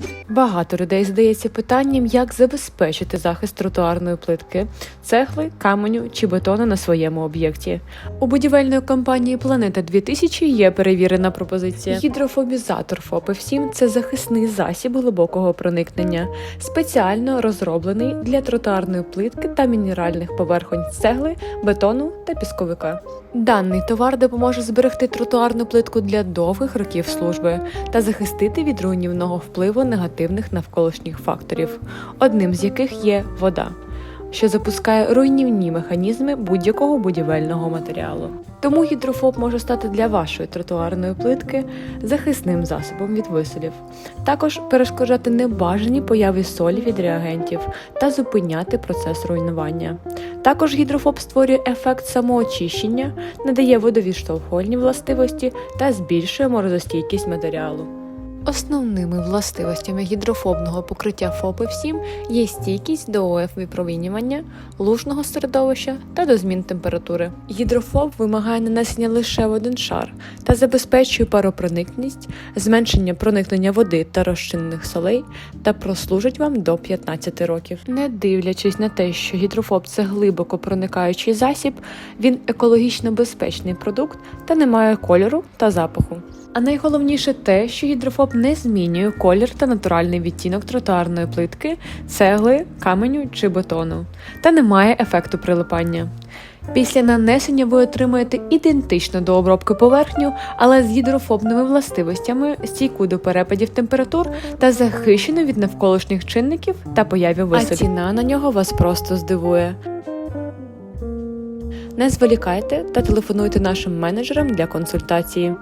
you Багато людей задається питанням, як забезпечити захист тротуарної плитки, цегли, каменю чи бетону на своєму об'єкті. У будівельної компанії Планета 2000 є перевірена пропозиція. Гідрофобізатор ФОП-7 – це захисний засіб глибокого проникнення, спеціально розроблений для тротуарної плитки та мінеральних поверхонь цегли, бетону та пісковика. Даний товар допоможе зберегти тротуарну плитку для довгих років служби та захистити від руйнівного впливу негативних навколишніх факторів, одним з яких є вода, що запускає руйнівні механізми будь-якого будівельного матеріалу. Тому гідрофоб може стати для вашої тротуарної плитки захисним засобом від висолів, також перешкоджати небажані появи солі від реагентів та зупиняти процес руйнування. Також гідрофоб створює ефект самоочищення, надає водовідштовхувальні властивості та збільшує морозостійкість матеріалу. Основними властивостями гідрофобного покриття ФОПи-7 є стійкість до ОФ випромінювання, лужного середовища та до змін температури. Гідрофоб вимагає нанесення лише в один шар та забезпечує паропроникність, зменшення проникнення води та розчинних солей та прослужить вам до 15 років. Не дивлячись на те, що гідрофоб це глибоко проникаючий засіб, він екологічно безпечний продукт та не має кольору та запаху. А найголовніше те, що гідрофоб не змінює колір та натуральний відтінок тротуарної плитки, цегли, каменю чи бетону, та не має ефекту прилипання. Після нанесення ви отримаєте ідентичну до обробки поверхню, але з гідрофобними властивостями, стійку до перепадів температур та захищену від навколишніх чинників та появі висадів. А ціна на нього вас просто здивує. Не зволікайте та телефонуйте нашим менеджерам для консультації.